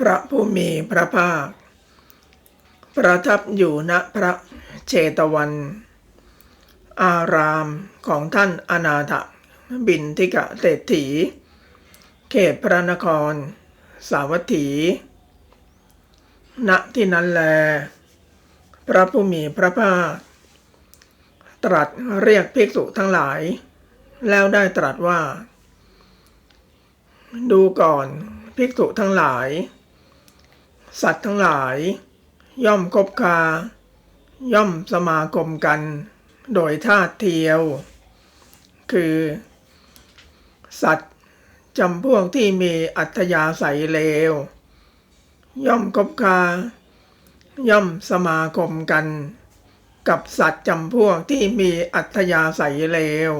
พระผู้มีพระภาค ประทับอยู่ณพระเชตวัน อารามของท่านอนาถบินทิกะเศรษฐี เขตพระนคร สาวัตถี ณที่นั้นแล พระผู้มีพระภาค ตรัสเรียกภิกษุทั้งหลาย แล้วได้ตรัสว่า ดูก่อนภิกษุทั้งหลาย สัตว์ทั้งหลาย ย่อมคบคา ย่อมสมาคมกัน โดยท่าตุเทียว คือ สัตว์จำพวกที่มีอัธยาศัยเลว ย่อมคบคา ย่อมสมาคมกัน กับสัตว์จำพวกที่มีอัธยาศัยเลว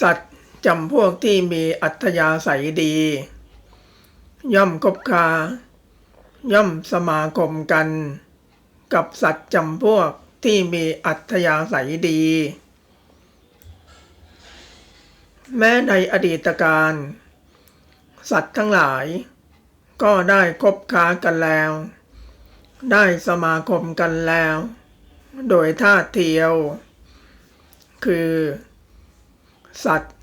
สัตว์จำพวกที่มีอัธยาศัยดี ย่อมคบคา ย่อมสมาคมกัน กับสัตว์จำพวกที่มีอัธยาศัยดี แม้ในอดีตการ สัตว์ทั้งหลาย ก็ได้คบค้ากันแล้ว ได้สมาคมกันแล้ว โดยท่าเทียว คือ สัตว์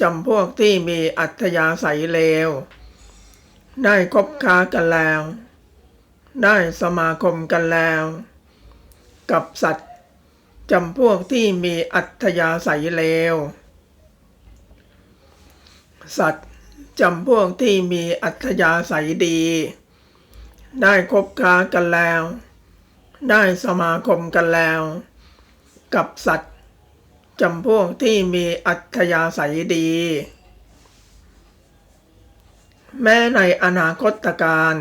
จำพวกที่มีอัธยาศัยเลว ได้คบค้ากันแล้ว ได้สมาคมกันแล้ว กับสัตว์จำพวกที่มีอัธยาศัยเลว สัตว์จำพวกที่มีอัธยาศัยดี ได้คบค้ากันแล้ว ได้สมาคมกันแล้ว กับสัตว์จำพวกที่มีอัธยาศัยดี แม้ในอนาคตการ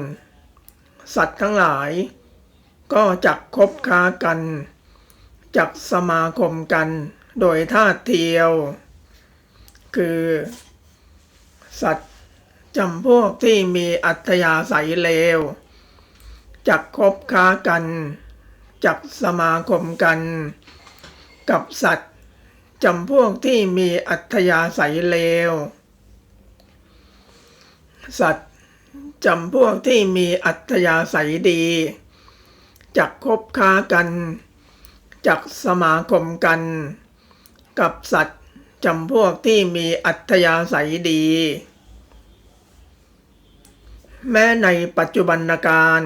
สัตว์ทั้งหลาย ก็จักคบค้ากันจักสมาคมกันโดยท่าเทียว คือ สัตว์จำพวกที่มีอัธยาศัยเลวจักคบค้ากันจักสมาคมกัน กับสัตว์จำพวกที่มีอัธยาศัยเลว สัตว์จำพวกที่มีอัธยาศัยดี จักคบค้ากัน จักสมาคมกัน กับสัตว์จำพวกที่มีอัธยาศัยดี แม้ในปัจจุบันการ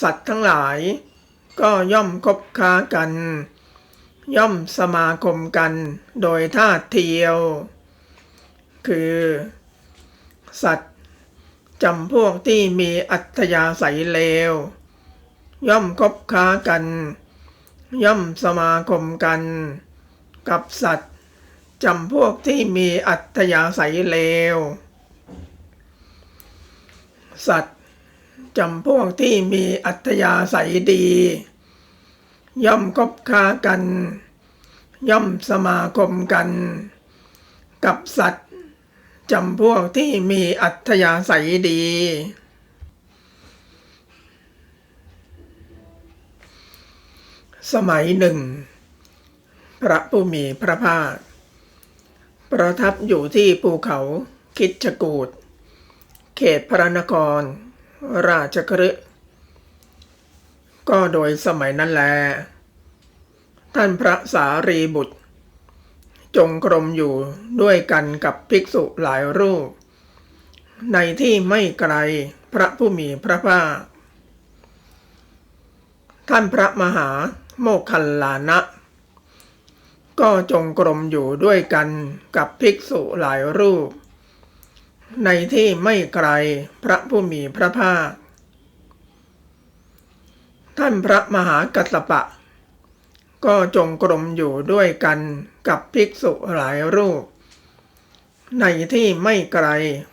สัตว์ทั้งหลายก็ย่อมคบค้ากัน ย่อมสมาคมกันโดยท่าเทียว คือ สัตว์จำพวกที่มีอัธยาศัยเลว ย่อมคบค้ากัน ย่อมสมาคมกัน กับสัตว์จำพวกที่มีอัธยาศัยเลว สัตว์จำพวกที่มีอัธยาศัยดี ย่อมคบค้ากัน ย่อมสมาคมกัน กับสัตว์ จำพวกที่มีอัธยาศัยดี สมัยหนึ่ง พระผู้มีพระภาค ประทับอยู่ที่ภูเขาคิดจกูดเขตพระนคร ราชกฤห์ก็โดยสมัยนั้นแล ท่านพระสารีบุตร จงกรมอยู่ด้วยกันกับภิกษุหลายรูป ในที่ไม่ไกลพระผู้มีพระภาค ท่านพระมหาโมคคัลลานะ ก็จงกรมอยู่ด้วยกันกับภิกษุหลายรูป ในที่ไม่ไกลพระผู้มีพระภาค ท่านพระมหากัสสปะ ก็จงกรมอยู่ด้วยกันกับภิกษุหลายรูป ในที่ไม่ไกล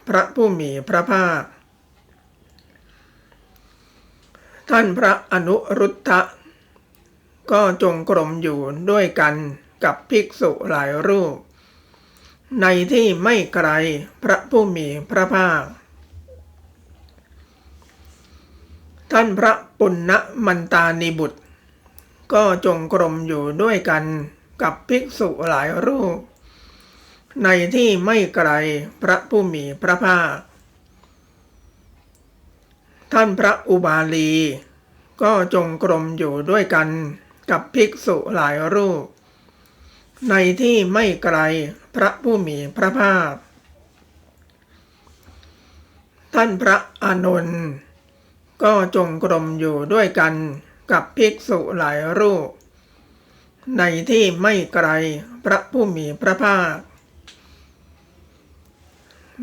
พระผู้มีพระภาค ท่านพระอนุรุทธะก็จงกรมอยู่ด้วยกันกับภิกษุหลายรูป ในที่ไม่ไกลพระผู้มีพระภาค ท่านพระปุณณมันตานิบุตร ก็จงกรมอยู่ด้วยกันกับภิกษุหลายรูป ในที่ไม่ไกลพระผู้มีพระภาค ท่านพระอุบาลี ก็จงกรมอยู่ด้วยกันกับภิกษุหลายรูป ในที่ไม่ไกลพระผู้มีพระภาค ท่านพระอานนท์ก็จงกรมอยู่ด้วยกัน กับภิกษุหลายรูป ในที่ไม่ไกลพระผู้มีพระภาค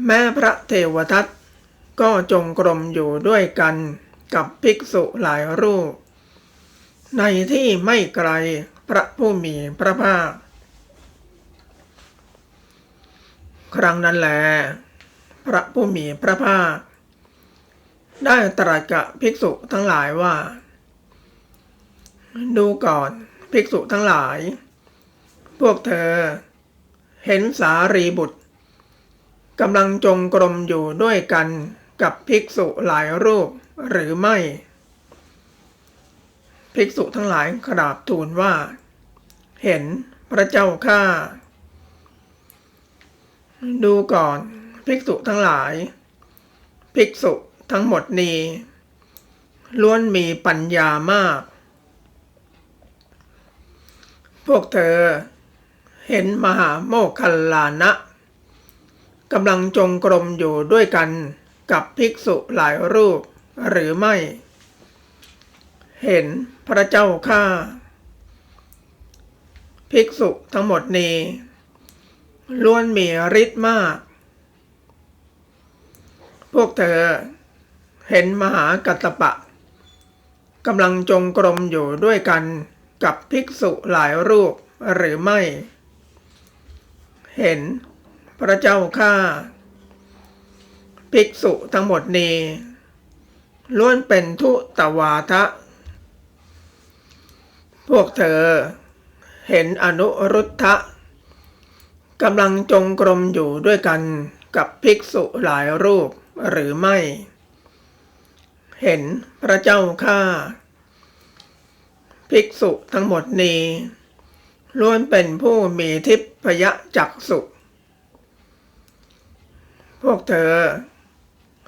แม้พระเทวทัตก็จงกรมอยู่ด้วยกันกับภิกษุหลายรูป ในที่ไม่ไกลพระผู้มีพระภาค ครั้งนั้นแหลพระผู้มีพระภาค ได้ตรัสกับภิกษุทั้งหลายว่า ดูก่อนภิกษุทั้งหลาย พวกเธอ เห็นสารีบุตรกำลังจงกรมอยู่ด้วยกันกับภิกษุหลายรูปหรือไม่ ภิกษุทั้งหลายกราบทูลว่า เห็นพระเจ้าข้าดูก่อนภิกษุทั้งหลาย ภิกษุทั้งหมดนี้ล้วนมีปัญญามาก วกเธอ เห็นมหาโมคคัลลานะกำลังจงกรมอยู่ด้วยกันกับภิกษุหลายรูปหรือไม่ เห็นพระเจ้าข้าภิกษุทั้งหมดนี้ล้วนมีฤทธิ์มาก พวกเธอ เห็นมหากัตตปะกำลังจงกรมอยู่ด้วยกัน กับภิกษุหลายรูปหรือไม่ เห็น พระเจ้าข้าภิกษุทั้งหมดนี้ล้วนเป็นทุตวาทะ พวกเธอ เห็นอนุรุทธะกำลังจงกรมอยู่ด้วยกันกับภิกษุหลายรูปหรือไม่ เห็นพระเจ้าข้า ภิกษุทั้งหมดนี้ล้วนเป็นผู้มีทิพยจักสุพวกเธอ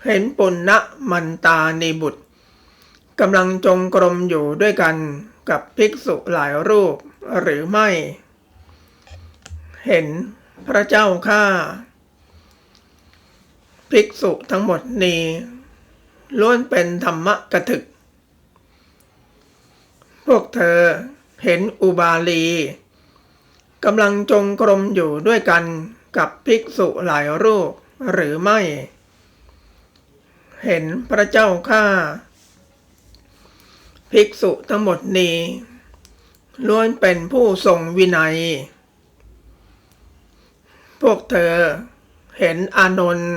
เห็นปุณณมันตานีบุตรกำลังจงกรมอยู่ด้วยกันกับภิกษุหลายรูปหรือไม่ เห็นพระเจ้าข้าภิกษุทั้งหมดนี้ล้วนเป็นธรรมกถึก พวกเธอเห็นอุบาลีกำลังจงกรมอยู่ด้วยกันกับภิกษุหลายรูปหรือไม่ เห็นพระเจ้าข้าภิกษุทั้งหมดนี้ล้วนเป็นผู้ทรงวินัย พวกเธอเห็นอานนท์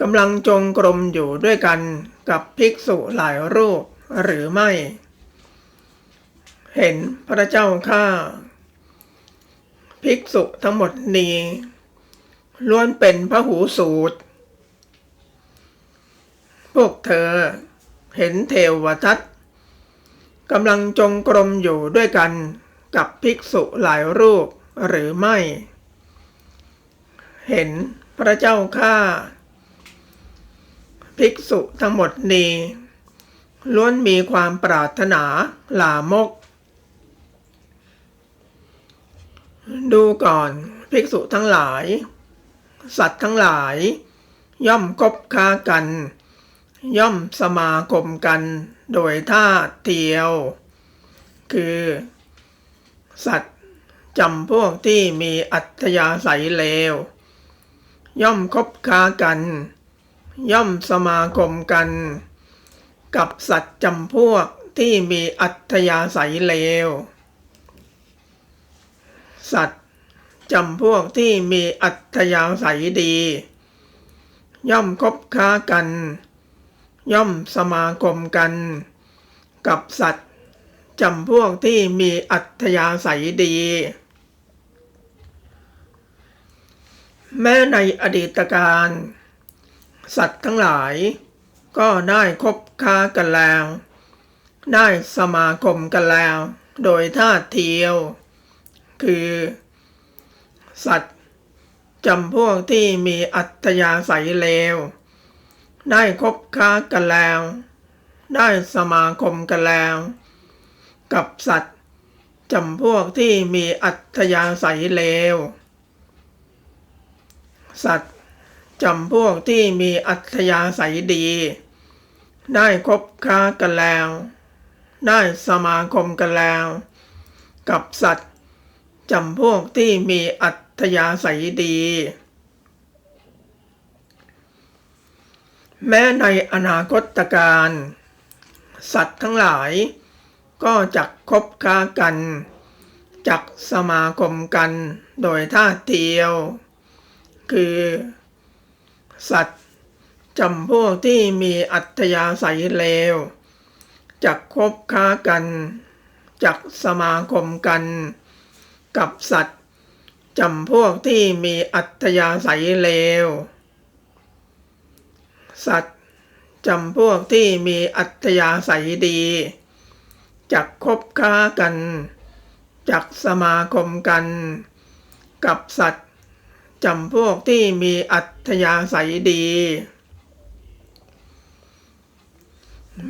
กำลังจงกรมอยู่ด้วยกันกับภิกษุหลายรูปหรือไม่ เห็นพระเจ้าข้าภิกษุทั้งหมดนี้ล้วนเป็นพระหูสูตร พวกเธอเห็นเทวทัตกำลังจงกรมอยู่ด้วยกันกับภิกษุหลายรูปหรือไม่ เห็นพระเจ้าข้าภิกษุทั้งหมดนี้ล้วนมีความปรารถนาลามก ดูก่อนภิกษุทั้งหลาย สัตว์ทั้งหลาย ย่อมคบค้ากัน ย่อมสมาคมกันโดยท่าเทียว คือ สัตว์จำพวกที่มีอัธยาศัยเลว ย่อมคบค้ากัน ย่อมสมาคมกัน กับสัตว์จำพวกที่มีอัธยาศัยเลว สัตว จำพวกที่มีอัธยาศัยดี ย่อมคบค้ากัน ย่อมสมาคมกัน กับสัตว์จำพวกที่มีอัธยาศัยดี แม้ในอดีตการ สัตว์ทั้งหลายก็ได้คบค้ากันแล้ว ได้สมาคมกันแล้ว โดยท่าเทียว คือ สัตว์จำพวกที่มีอัตยาศัยเลว ได้คบค้ากันแล้ว ได้สมาคมกันแล้ว กับสัตว์จำพวกที่มีอัธยาศัยเลว สัตว์จำพวกที่มีอัธยาศัยดี ได้คบค้ากันแล้ว ได้สมาคมกันแล้ว กับสัตว์ จำพวกที่มีอัธยาศัยดี แม้ในอนาคตการ สัตว์ทั้งหลายก็จักคบค้ากันจักสมาคมกันโดยท่าเทียว คือ สัตว์จำพวกที่มีอัธยาศัยเลวจักคบค้ากันจักสมาคมกัน กับสัตว์จำพวกที่มีอัธยาศัยเลว สัตว์จำพวกที่มีอัธยาศัยดี จักคบค้ากัน จักสมาคมกัน กับสัตว์จำพวกที่มีอัธยาศัยดี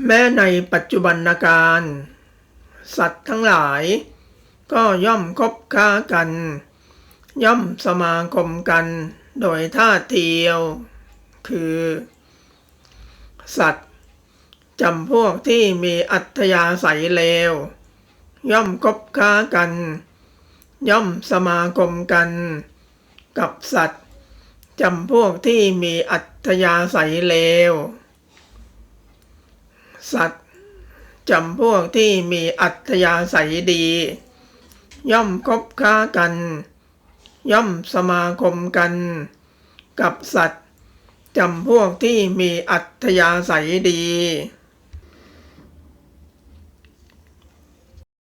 แม้ในปัจจุบันการ สัตว์ทั้งหลาย ก็ย่อมคบค้ากัน ย่อมสมาคมกันโดยท่าเทียว คือ สัตว์จำพวกที่มีอัธยาศัยเลว ย่อมคบค้ากัน ย่อมสมาคมกัน กับสัตว์จำพวกที่มีอัธยาศัยเลว สัตว์จำพวกที่มีอัธยาศัยดี ย่อมคบค้ากัน ย่อมสมาคมกัน กับสัตว์จำพวกที่มีอัธยาศัยดี